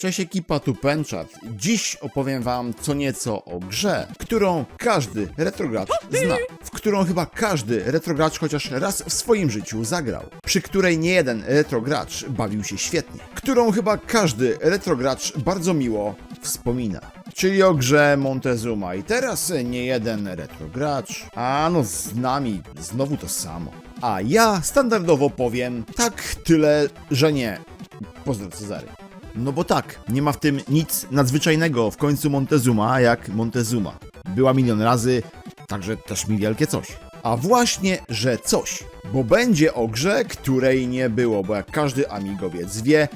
Cześć ekipa tu Penczat. Dziś opowiem wam co nieco o grze, którą każdy retrogracz zna, w którą chyba każdy retrogracz chociaż raz w swoim życiu zagrał, przy której nie jeden retrogracz bawił się świetnie, którą chyba każdy retrogracz bardzo miło wspomina. Czyli o grze Montezuma i teraz nie jeden retrogracz, a no z nami znowu to samo. A ja standardowo powiem tak tyle, że nie. Pozdro Cezary. No bo tak, nie ma w tym nic nadzwyczajnego w końcu Montezuma jak Montezuma. Była milion razy, także też mi wielkie coś. A właśnie, że coś, bo będzie o grze, której nie było, bo jak każdy amigowiec wie,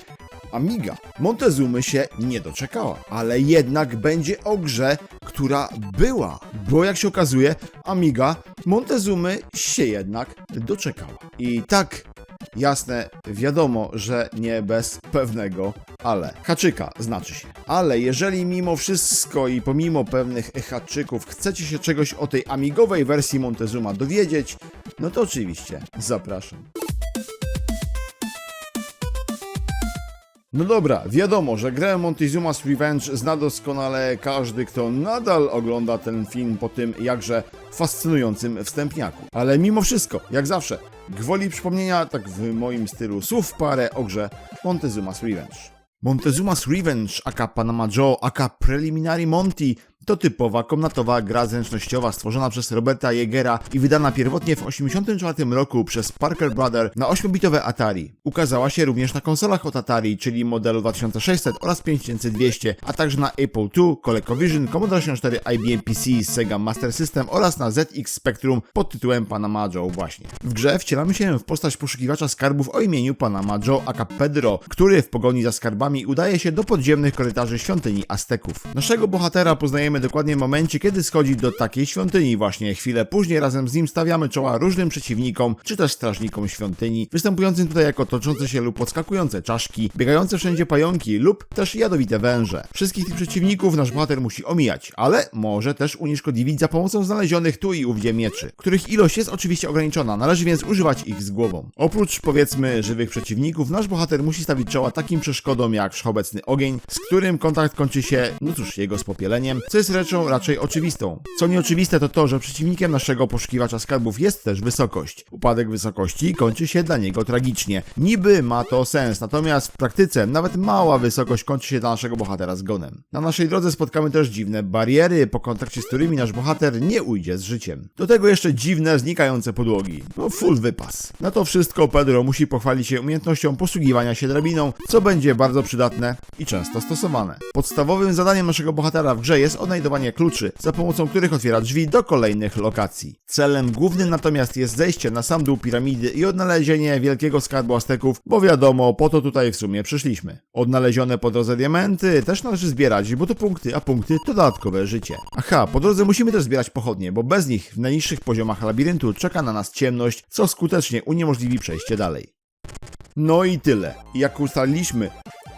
Amiga Montezumy się nie doczekała, ale jednak będzie o grze, która była, bo jak się okazuje, Amiga Montezumy się jednak doczekała. I tak Jasne, wiadomo, że nie bez pewnego ale. Haczyka znaczy się. Ale jeżeli mimo wszystko i pomimo pewnych haczyków chcecie się czegoś o tej amigowej wersji Montezuma dowiedzieć, no to oczywiście zapraszam. No dobra, wiadomo, że grę Montezuma's Revenge zna doskonale każdy, kto nadal ogląda ten film po tym jakże fascynującym wstępniaku. Ale mimo wszystko, jak zawsze, gwoli przypomnienia, tak w moim stylu, słów parę o grze Montezuma's Revenge. Montezuma's Revenge, aka Panama Joe, aka Preliminary Monty to typowa, komnatowa gra zręcznościowa stworzona przez Roberta Jegera i wydana pierwotnie w 1984 roku przez Parker Brother na 8-bitowe Atari. Ukazała się również na konsolach od Atari, czyli modelu 2600 oraz 5200, a także na Apple II, ColecoVision, Commodore 64, IBM PC, Sega Master System oraz na ZX Spectrum pod tytułem Panama Joe właśnie. W grze wcielamy się w postać poszukiwacza skarbów o imieniu Panama Joe aka Pedro, który w pogoni za skarbami udaje się do podziemnych korytarzy świątyni Azteków. Naszego bohatera poznajemy dokładnie w momencie, kiedy schodzi do takiej świątyni właśnie. Chwilę później razem z nim stawiamy czoła różnym przeciwnikom, czy też strażnikom świątyni, występującym tutaj jako toczące się lub podskakujące czaszki, biegające wszędzie pająki lub też jadowite węże. Wszystkich tych przeciwników nasz bohater musi omijać, ale może też unieszkodliwić za pomocą znalezionych tu i ówdzie mieczy, których ilość jest oczywiście ograniczona, należy więc używać ich z głową. Oprócz powiedzmy żywych przeciwników, nasz bohater musi stawić czoła takim przeszkodom jak wszechobecny ogień, z którym kontakt kończy się, no cóż, jego spopieleniem, co jest rzeczą raczej oczywistą. Co nieoczywiste to to, że przeciwnikiem naszego poszukiwacza skarbów jest też wysokość. Upadek wysokości kończy się dla niego tragicznie. Niby ma to sens, natomiast w praktyce nawet mała wysokość kończy się dla naszego bohatera zgonem. Na naszej drodze spotkamy też dziwne bariery, po kontakcie z którymi nasz bohater nie ujdzie z życiem. Do tego jeszcze dziwne, znikające podłogi. No full wypas. Na to wszystko Pedro musi pochwalić się umiejętnością posługiwania się drabiną, co będzie bardzo przydatne i często stosowane. Podstawowym zadaniem naszego bohatera w grze jest odnajdowanie kluczy, za pomocą których otwiera drzwi do kolejnych lokacji. Celem głównym natomiast jest zejście na sam dół piramidy i odnalezienie wielkiego skarbu Azteków, bo wiadomo, po to tutaj w sumie przyszliśmy. Odnalezione po drodze diamenty też należy zbierać, bo to punkty, a punkty to dodatkowe życie. Aha, po drodze musimy też zbierać pochodnie, bo bez nich w najniższych poziomach labiryntu czeka na nas ciemność, co skutecznie uniemożliwi przejście dalej. No i tyle. Jak ustaliliśmy,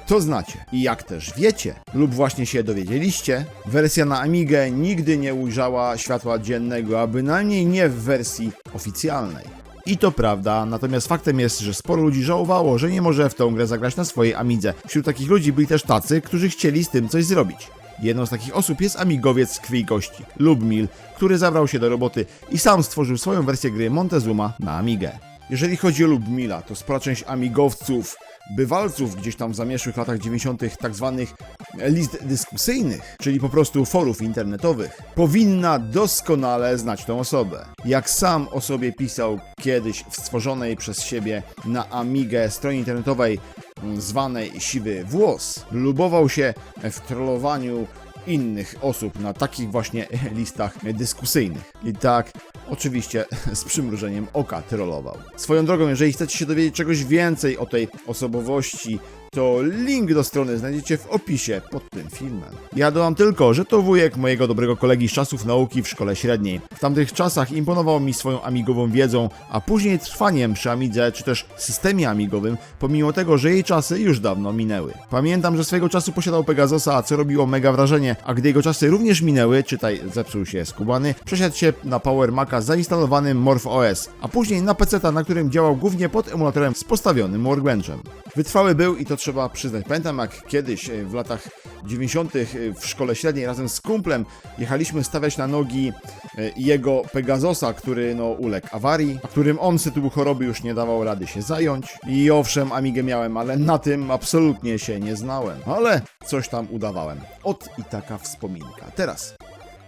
to znacie. I jak też wiecie, lub właśnie się dowiedzieliście, wersja na Amigę nigdy nie ujrzała światła dziennego, a bynajmniej nie w wersji oficjalnej. I to prawda, natomiast faktem jest, że sporo ludzi żałowało, że nie może w tą grę zagrać na swojej Amidze. Wśród takich ludzi byli też tacy, którzy chcieli z tym coś zrobić. Jedną z takich osób jest amigowiec z krwi i kości, Lubmil, który zabrał się do roboty i sam stworzył swoją wersję gry Montezuma na Amigę. Jeżeli chodzi o Lubmila, to spora część amigowców bywalców gdzieś tam w zamieszłych latach 90. tak zwanych list dyskusyjnych, czyli po prostu forów internetowych, powinna doskonale znać tą osobę. Jak sam o sobie pisał kiedyś w stworzonej przez siebie na Amigę stronie internetowej mm, zwanej Siwy Włos, lubował się w trollowaniu innych osób na takich właśnie listach dyskusyjnych. I tak, oczywiście z przymrużeniem oka trollował. Swoją drogą, jeżeli chcecie się dowiedzieć czegoś więcej o tej osobowości, to link do strony znajdziecie w opisie pod tym filmem. Ja dodam tylko, że to wujek mojego dobrego kolegi z czasów nauki w szkole średniej. W tamtych czasach imponował mi swoją amigową wiedzą, a później trwaniem przy Amidze czy też systemie amigowym, pomimo tego, że jej czasy już dawno minęły. Pamiętam, że swego czasu posiadał Pegasusa, co robiło mega wrażenie, a gdy jego czasy również minęły, czytaj zepsuł się skubany, przesiadł się na Power Maca zainstalowanym Morph OS, a później na PC, na którym działał głównie pod emulatorem z postawionym Workbenchem. Wytrwały był i to trzeba przyznać. Pamiętam jak kiedyś e, w latach 90. w szkole średniej razem z kumplem jechaliśmy stawiać na nogi e, jego Pegazosa, który no uległ awarii, a którym on z tytułu choroby już nie dawał rady się zająć. I owszem, Amigę miałem, ale na tym absolutnie się nie znałem. Ale coś tam udawałem. Ot i taka wspominka. Teraz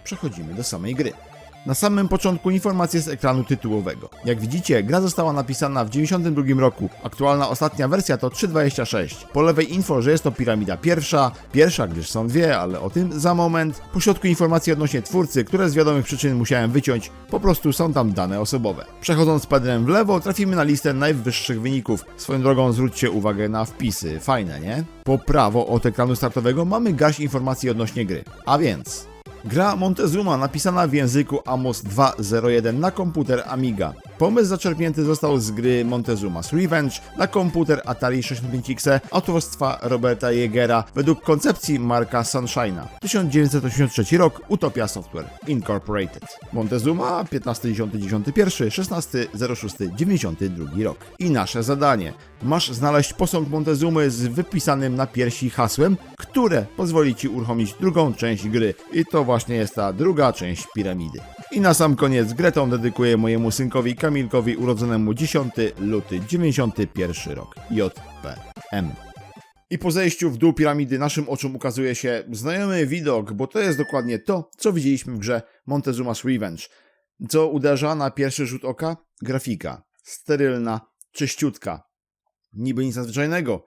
przechodzimy do samej gry. Na samym początku informacje z ekranu tytułowego. Jak widzicie, gra została napisana w 92 roku. Aktualna ostatnia wersja to 3.26. Po lewej info, że jest to piramida pierwsza, pierwsza, gdyż są dwie, ale o tym za moment. Po środku informacje odnośnie twórcy, które z wiadomych przyczyn musiałem wyciąć, po prostu są tam dane osobowe. Przechodząc padrem w lewo, trafimy na listę najwyższych wyników. Swoją drogą zwróćcie uwagę na wpisy, fajne, nie? Po prawo od ekranu startowego mamy garść informacji odnośnie gry. A więc... Gra Montezuma napisana w języku Amos 2.01 na komputer Amiga. Pomysł zaczerpnięty został z gry Montezuma's Revenge na komputer Atari 65XE autorstwa Roberta Jegera według koncepcji Marka Sunshine'a. 1983 rok Utopia Software Incorporated. Montezuma 15.10.91, 16.06.92 rok. I nasze zadanie. Masz znaleźć posąg Montezumy z wypisanym na piersi hasłem, które pozwoli Ci uruchomić drugą część gry. I to właśnie jest ta druga część piramidy. I na sam koniec Gretą dedykuję mojemu synkowi Kamilkowi urodzonemu 10 luty 91 rok. JPM. I po zejściu w dół piramidy naszym oczom ukazuje się znajomy widok, bo to jest dokładnie to, co widzieliśmy w grze Montezuma's Revenge. Co uderza na pierwszy rzut oka? Grafika. Sterylna, czyściutka. Niby nic nadzwyczajnego.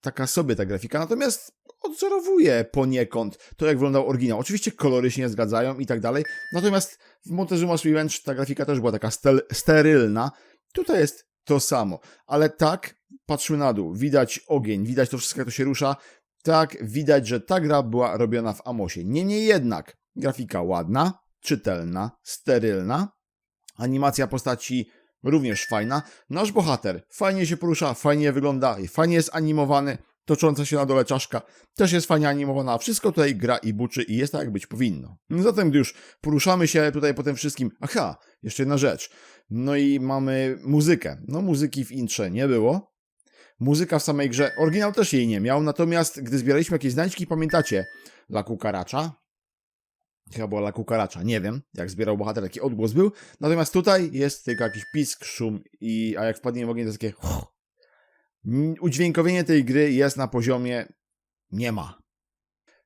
Taka sobie ta grafika, natomiast odwzorowuje poniekąd to, jak wyglądał oryginał. Oczywiście kolory się nie zgadzają i tak dalej, natomiast w Montezuma's Revenge ta grafika też była taka stel- sterylna. Tutaj jest to samo, ale tak, patrzmy na dół, widać ogień, widać to wszystko, jak to się rusza. Tak, widać, że ta gra była robiona w Amosie. Niemniej jednak, grafika ładna, czytelna, sterylna, animacja postaci również fajna. Nasz bohater fajnie się porusza, fajnie wygląda, fajnie jest animowany, tocząca się na dole czaszka też jest fajnie animowana. Wszystko tutaj gra i buczy i jest tak, jak być powinno. No zatem, gdy już poruszamy się tutaj po tym wszystkim, aha, jeszcze jedna rzecz. No i mamy muzykę. No muzyki w intrze nie było. Muzyka w samej grze, oryginał też jej nie miał, natomiast gdy zbieraliśmy jakieś znajdźki, pamiętacie, La Cucaracha? Chyba była La Cucaracha, nie wiem, jak zbierał bohater, taki odgłos był. Natomiast tutaj jest tylko jakiś pisk, szum, i, a jak wpadnie w ogień, to jest takie... Udźwiękowienie tej gry jest na poziomie nie ma.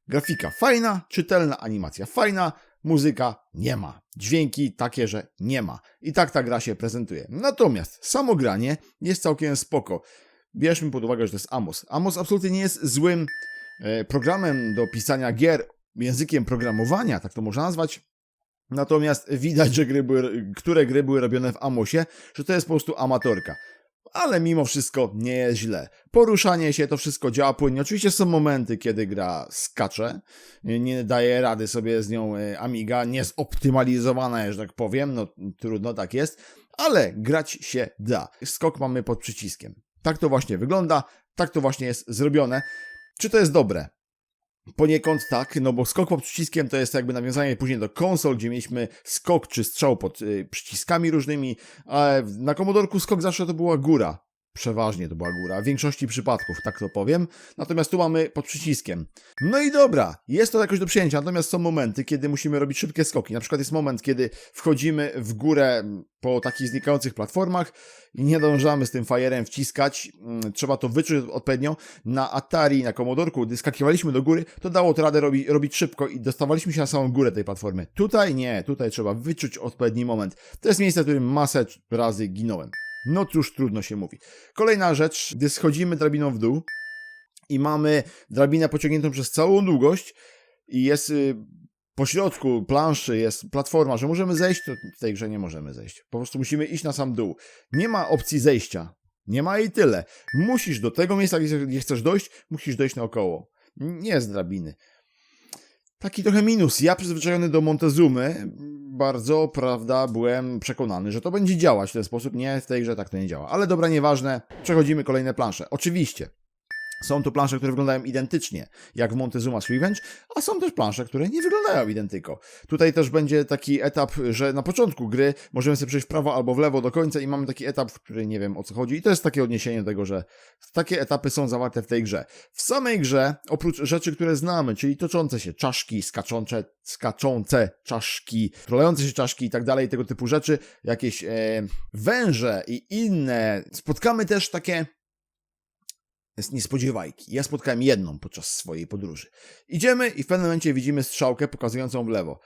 Grafika fajna, czytelna animacja fajna, muzyka nie ma. Dźwięki takie, że nie ma. I tak ta gra się prezentuje. Natomiast samo granie jest całkiem spoko. Bierzmy pod uwagę, że to jest Amos. Amos absolutnie nie jest złym e, programem do pisania gier, językiem programowania, tak to można nazwać. Natomiast widać, że gry były, które gry były robione w Amosie, że to jest po prostu amatorka ale mimo wszystko nie jest źle. Poruszanie się, to wszystko działa płynnie. Oczywiście są momenty, kiedy gra skacze, nie daje rady sobie z nią e, Amiga, nie jest optymalizowana, że tak powiem, no trudno, tak jest, ale grać się da. Skok mamy pod przyciskiem. Tak to właśnie wygląda, tak to właśnie jest zrobione. Czy to jest dobre? Poniekąd tak, no bo skok pod przyciskiem to jest jakby nawiązanie później do konsol, gdzie mieliśmy skok czy strzał pod y, przyciskami różnymi, a na komodorku skok zawsze to była góra. Przeważnie to była góra, w większości przypadków, tak to powiem. Natomiast tu mamy pod przyciskiem. No i dobra, jest to jakoś do przyjęcia, natomiast są momenty, kiedy musimy robić szybkie skoki. Na przykład jest moment, kiedy wchodzimy w górę po takich znikających platformach i nie dążamy z tym fajerem wciskać. Mm, trzeba to wyczuć odpowiednio. Na Atari, na Commodorku, gdy skakiwaliśmy do góry, to dało to radę robi, robić szybko i dostawaliśmy się na samą górę tej platformy. Tutaj nie, tutaj trzeba wyczuć odpowiedni moment. To jest miejsce, w którym masę razy ginąłem. No cóż, trudno się mówi. Kolejna rzecz, gdy schodzimy drabiną w dół i mamy drabinę pociągniętą przez całą długość i jest y, po środku planszy, jest platforma, że możemy zejść, to w tej grze nie możemy zejść. Po prostu musimy iść na sam dół. Nie ma opcji zejścia. Nie ma i tyle. Musisz do tego miejsca, gdzie chcesz dojść, musisz dojść naokoło. Nie z drabiny. Taki trochę minus. Ja przyzwyczajony do Montezumy, bardzo, prawda, byłem przekonany, że to będzie działać w ten sposób. Nie, w tej grze tak to nie działa. Ale dobra, nieważne. Przechodzimy kolejne plansze. Oczywiście. Są to plansze, które wyglądają identycznie, jak w Montezuma's Revenge, a są też plansze, które nie wyglądają identyko. Tutaj też będzie taki etap, że na początku gry możemy sobie przejść w prawo albo w lewo do końca i mamy taki etap, w który nie wiem o co chodzi. I to jest takie odniesienie do tego, że takie etapy są zawarte w tej grze. W samej grze, oprócz rzeczy, które znamy, czyli toczące się czaszki, skaczące, skaczące czaszki, trolające się czaszki i tak dalej, tego typu rzeczy, jakieś e, węże i inne, spotkamy też takie niespodziewajki. Ja spotkałem jedną podczas swojej podróży. Idziemy i w pewnym momencie widzimy strzałkę pokazującą w lewo.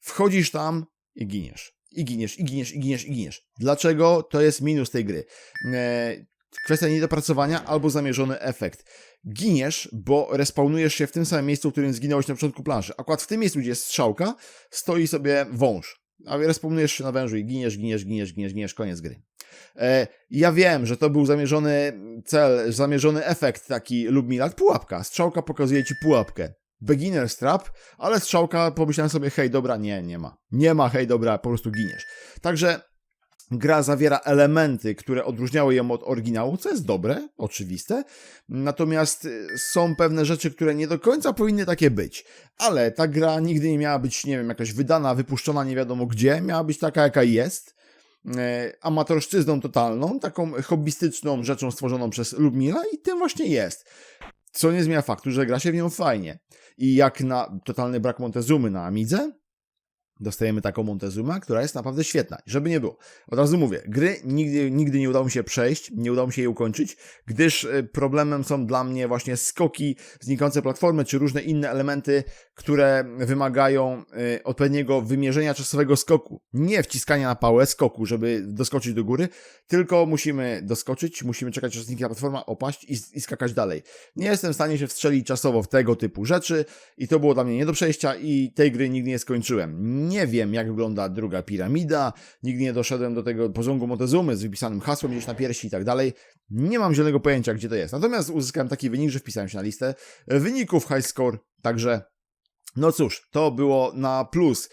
Wchodzisz tam i giniesz. I giniesz, i giniesz, i giniesz, i giniesz. Dlaczego? To jest minus tej gry. Eee, kwestia niedopracowania albo zamierzony efekt. Giniesz, bo respawnujesz się w tym samym miejscu, w którym zginąłeś na początku planszy. Akurat w tym miejscu, gdzie jest strzałka, stoi sobie wąż. A respawnujesz się na wężu i giniesz, giniesz, giniesz, giniesz, giniesz, koniec gry. E, ja wiem, że to był zamierzony cel, zamierzony efekt taki lub milat, pułapka. Strzałka pokazuje ci pułapkę. Beginner strap, ale strzałka, pomyślałem sobie, hej, dobra, nie, nie ma. Nie ma, hej, dobra, po prostu giniesz. Także gra zawiera elementy, które odróżniały ją od oryginału, co jest dobre, oczywiste. Natomiast y, są pewne rzeczy, które nie do końca powinny takie być. Ale ta gra nigdy nie miała być, nie wiem, jakaś wydana, wypuszczona nie wiadomo gdzie. Miała być taka, jaka jest. E, amatorszczyzną totalną, taką hobbystyczną rzeczą stworzoną przez Ludmila i tym właśnie jest. Co nie zmienia faktu, że gra się w nią fajnie. I jak na totalny brak Montezumy na Amidze, dostajemy taką Montezumę, która jest naprawdę świetna. Żeby nie było. Od razu mówię, gry nigdy, nigdy nie udało mi się przejść, nie udało mi się jej ukończyć, gdyż y, problemem są dla mnie właśnie skoki, znikące platformy, czy różne inne elementy, które wymagają y, odpowiedniego wymierzenia czasowego skoku. Nie wciskania na pałę skoku, żeby doskoczyć do góry, tylko musimy doskoczyć, musimy czekać, aż zniknie platforma, opaść i, i skakać dalej. Nie jestem w stanie się wstrzelić czasowo w tego typu rzeczy i to było dla mnie nie do przejścia i tej gry nigdy nie skończyłem nie wiem, jak wygląda druga piramida, nigdy nie doszedłem do tego pozągu Montezumy z wypisanym hasłem gdzieś na piersi i tak dalej. Nie mam zielonego pojęcia, gdzie to jest. Natomiast uzyskałem taki wynik, że wpisałem się na listę wyników high score, także no cóż, to było na plus.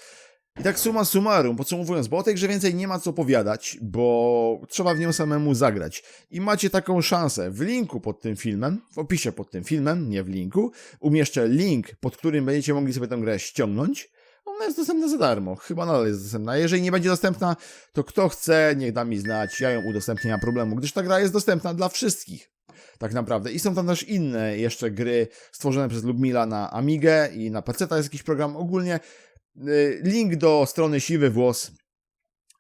I tak suma summarum, podsumowując, bo o tej grze więcej nie ma co opowiadać, bo trzeba w nią samemu zagrać. I macie taką szansę. W linku pod tym filmem, w opisie pod tym filmem, nie w linku, umieszczę link, pod którym będziecie mogli sobie tę grę ściągnąć. Ona jest dostępna za darmo. Chyba nadal jest dostępna. Jeżeli nie będzie dostępna, to kto chce, niech da mi znać. Ja ją udostępnię, nie problemu, gdyż ta gra jest dostępna dla wszystkich. Tak naprawdę. I są tam też inne jeszcze gry stworzone przez Ludmila na Amigę i na PC. To jest jakiś program ogólnie. Y, link do strony Siwy Włos,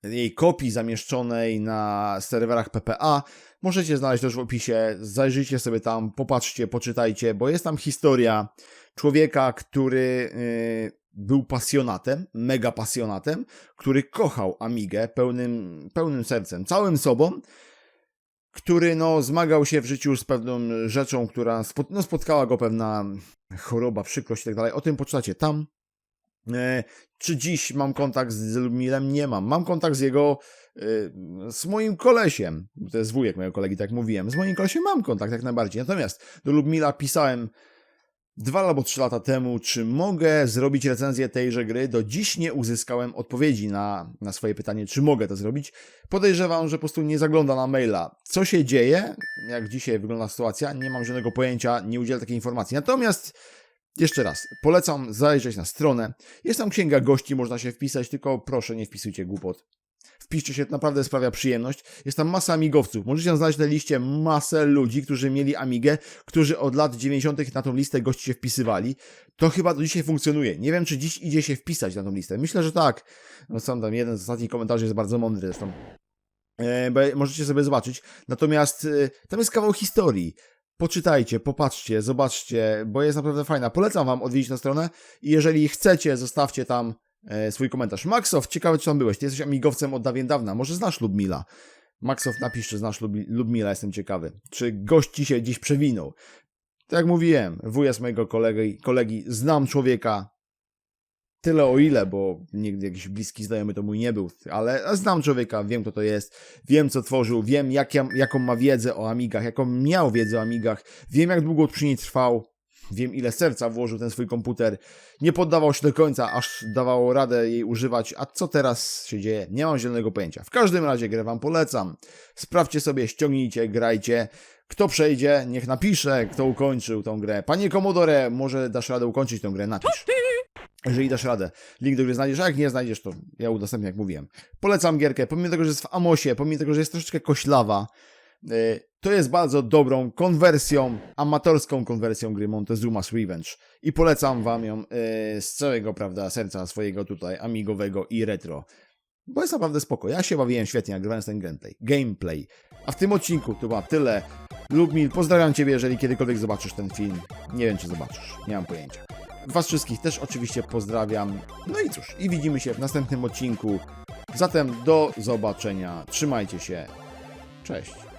jej kopii zamieszczonej na serwerach PPA możecie znaleźć też w opisie. Zajrzyjcie sobie tam, popatrzcie, poczytajcie, bo jest tam historia człowieka, który y, był pasjonatem, mega pasjonatem, który kochał Amigę pełnym, pełnym sercem, całym sobą, który no, zmagał się w życiu z pewną rzeczą, która no, spotkała go pewna choroba, przykrość i tak dalej. O tym poczytacie tam. E, czy dziś mam kontakt z Lumilem? Nie mam. Mam kontakt z jego, e, z moim kolesiem. To jest wujek mojego kolegi, tak mówiłem. Z moim kolesiem mam kontakt jak najbardziej. Natomiast do Ludmila pisałem dwa albo trzy lata temu, czy mogę zrobić recenzję tejże gry. Do dziś nie uzyskałem odpowiedzi na, na swoje pytanie, czy mogę to zrobić. Podejrzewam, że po prostu nie zagląda na maila. Co się dzieje, jak dzisiaj wygląda sytuacja, nie mam żadnego pojęcia, nie udzielę takiej informacji. Natomiast jeszcze raz, polecam zajrzeć na stronę. Jest tam księga gości, można się wpisać, tylko proszę nie wpisujcie głupot. Wpiszcie się, naprawdę sprawia przyjemność. Jest tam masa amigowców. Możecie znaleźć na liście masę ludzi, którzy mieli Amigę, którzy od lat 90. na tą listę gości się wpisywali. To chyba do dzisiaj funkcjonuje. Nie wiem, czy dziś idzie się wpisać na tą listę. Myślę, że tak. No sam tam jeden z ostatnich komentarzy jest bardzo mądry zresztą. E, możecie sobie zobaczyć. Natomiast e, tam jest kawał historii poczytajcie, popatrzcie, zobaczcie, bo jest naprawdę fajna. Polecam wam odwiedzić na stronę i jeżeli chcecie, zostawcie tam e, swój komentarz. Maxow, ciekawe czy tam byłeś, ty jesteś amigowcem od dawien dawna, może znasz Ludmila. Maxow, napisz, czy znasz Lub Ludmila, jestem ciekawy. Czy gość ci się dziś przewinął? Tak jak mówiłem, wuja z mojego kolegi, kolegi, znam człowieka, tyle o ile, bo nigdy jakiś bliski znajomy to mój nie był, ale znam człowieka, wiem kto to jest, wiem co tworzył, wiem jak, jaką ma wiedzę o Amigach, jaką miał wiedzę o Amigach, wiem jak długo przy niej trwał, wiem ile serca włożył ten swój komputer, nie poddawał się do końca, aż dawało radę jej używać, a co teraz się dzieje, nie mam zielonego pojęcia. W każdym razie grę wam polecam, sprawdźcie sobie, ściągnijcie, grajcie, Kto przejdzie, niech napisze, kto ukończył tą grę. Panie Commodore, może dasz radę ukończyć tę grę? Napisz. Jeżeli dasz radę. Link do gry znajdziesz, a jak nie znajdziesz, to ja udostępnię, jak mówiłem. Polecam gierkę, pomimo tego, że jest w Amosie, pomimo tego, że jest troszeczkę koślawa, to jest bardzo dobrą konwersją, amatorską konwersją gry Montezuma's Revenge. I polecam wam ją y, z całego, prawda, serca swojego tutaj amigowego i retro. Bo jest naprawdę spoko. Ja się bawiłem świetnie, nagrywając ten gameplay. Gameplay. A w tym odcinku to chyba tyle. Lubmil, pozdrawiam Ciebie, jeżeli kiedykolwiek zobaczysz ten film. Nie wiem, czy zobaczysz. Nie mam pojęcia. Was wszystkich też oczywiście pozdrawiam. No i cóż, i widzimy się w następnym odcinku. Zatem do zobaczenia. Trzymajcie się. Cześć.